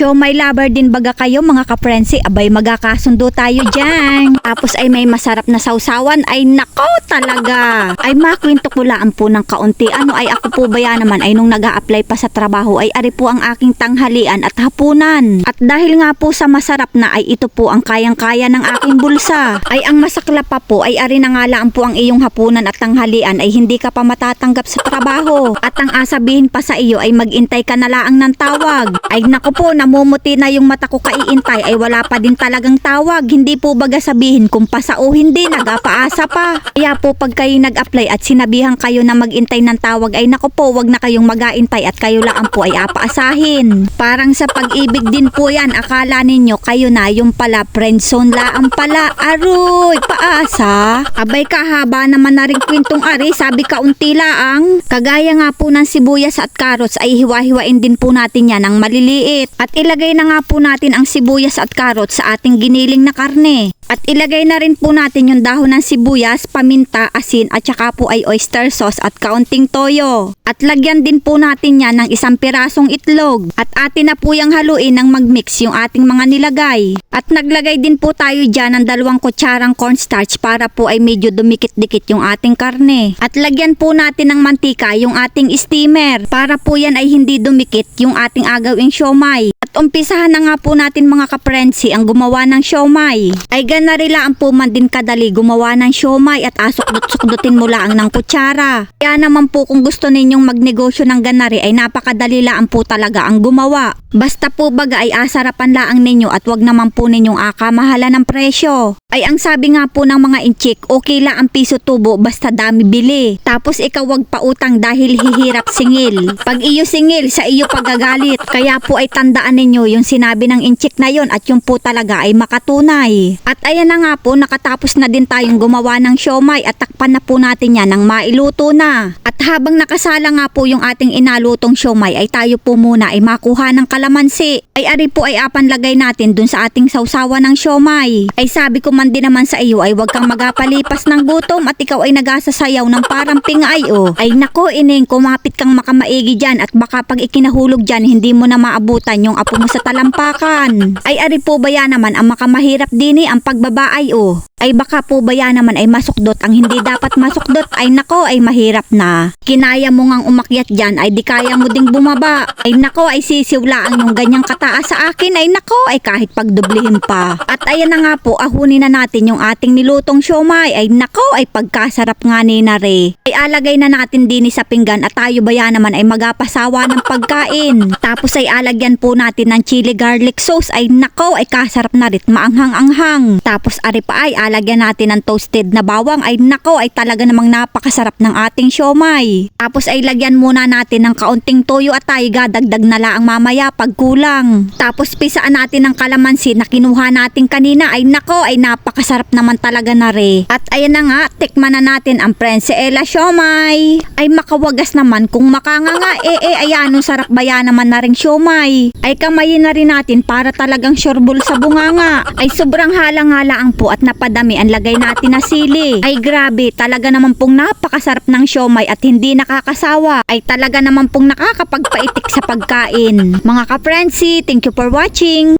Show my lover din baga kayo mga kaprensi. Abay magkakasundo tayo dyan. Tapos ay may masarap na sausawan. Ay nako talaga. Ay makwento ko lang po ng kaunti. Ano ay ako po ba naman ay nung nag apply pa sa trabaho ay ari po ang aking tanghalian at hapunan. At dahil nga po sa masarap na ay ito po ang kayang-kaya ng aking bulsa. Ay ang masakla pa po ay ari na nga lang po ang iyong hapunan at tanghalian ay hindi ka pa matatanggap sa trabaho. At ang asabihin pa sa iyo ay magintay ka na laang ng tawag. Ay nako po, namumuti na yung mata ko kaiintay ay wala pa din talagang tawag. Hindi po baga sabihin kung pasa o hindi, nagapaasa pa. Kaya po pag kayo nag-apply at sinabihan kayo na magintay ng tawag ay nako po, wag na kayong magaintay at kayo lang po ay apaasahin. Parang sa pag-ibig din po yan, akala ninyo kayo na yung pala friendzone laang pala. Aroy, paasa. Abay kahaba naman na rin kwentong ari, sabi ka unti laang. Kagaya nga po ng sibuyas at carrots ay hiwa-hiwain din po natin yan ng maliliit. At ilagay na nga po natin ang sibuyas at carrots sa ating giniling na karne. At ilagay na rin po natin yung dahon ng sibuyas, paminta, asin at saka po ay oyster sauce at kaunting toyo. At lagyan din po natin yan ng isang pirasong itlog. At atin na po yung haluin ng magmix yung ating mga nilagay. At naglagay din po tayo dyan ng dalawang kutsarang cornstarch para po ay medyo dumikit-dikit yung ating karne. At lagyan po natin ng mantika yung ating steamer para po yan ay hindi dumikit yung ating agawing siomay. At umpisahan na nga po natin mga kaprensi ang gumawa ng siomay. Ay ganarilaan po man din kadali gumawa ng siomay at asok-sukdutin mo lang ng kutsara. Kaya naman po kung gusto ninyong magnegosyo ng ganari ay napakadali lang po talaga ang gumawa. Basta po baga ay asarapan laang ninyo at wag naman po ninyong akamahala ng presyo. Ay ang sabi nga po ng mga inchik, okay lang ang piso tubo basta dami bili. Tapos ikaw wag pautang dahil hihirap singil. Pag iyo singil, sa iyo pagagalit. Kaya po ay tandaan ninyo yung sinabi ng inchik na yon at yung po talaga ay makatunay. At ayan na nga po, nakatapos na din tayong gumawa ng siomay at takpan na po natin yan ng mailuto na. Habang nakasala nga po yung ating inalutong siomay ay tayo po muna ay makuha ng kalamansi. Ay ari po ay apan lagay natin dun sa ating sausawa ng siomay. Ay sabi ko man din naman sa iyo ay wag kang magapalipas ng gutom at ikaw ay nagasasayaw ng parang pingay o. Ay nako ining kumapit kang makamaigi dyan at baka pag ikinahulog dyan hindi mo na maabutan yung apo mo sa talampakan. Ay ari po ba yan naman ang makamahirap din eh, ang pagbabaay o. Ay baka po ba yan naman ay masukdot ang hindi dapat masukdot ay nako ay mahirap na. Kinaya mo ngang umakyat dyan ay di kaya mo ding bumaba. Ay nako ay sisiwlaan yung ganyang kataas sa akin ay nako ay kahit pagdublihin pa. At ayan na nga po ahunin na natin yung ating nilutong siomay ay nako ay pagkasarap nga ni Nare. Ay alagay na natin din sa pinggan at tayo ba yan naman ay magapasawa ng pagkain. Tapos ay alagyan po natin ng chili garlic sauce ay nako ay kasarap na rin maanghang-anghang. Tapos ari pa ay alagyan natin ng toasted na bawang ay nako ay talaga namang napakasarap ng ating siomay. Tapos ay lagyan muna natin ng kaunting toyo at ay gadagdag na lang mamaya pag kulang. Tapos pisaan natin ng kalamansi na kinuha natin kanina ay nako ay napakasarap naman talaga na re. At ayan na nga, tikman na natin ang Prensiela siomay. Ay makawagas naman kung makanga nga eh eh ayan ang sarap ba yan naman na ring siomay. Ay kamayin na rin natin para talagang sureball sa bunganga. Ay sobrang halang-halang po at napadami ang lagay natin na sili. Ay grabe, talaga naman pong napakasarap ng siomay at hindi nakakasawa. Ay talaga naman pong nakakapagpaitik sa pagkain. Mga ka-frenzy, thank you for watching.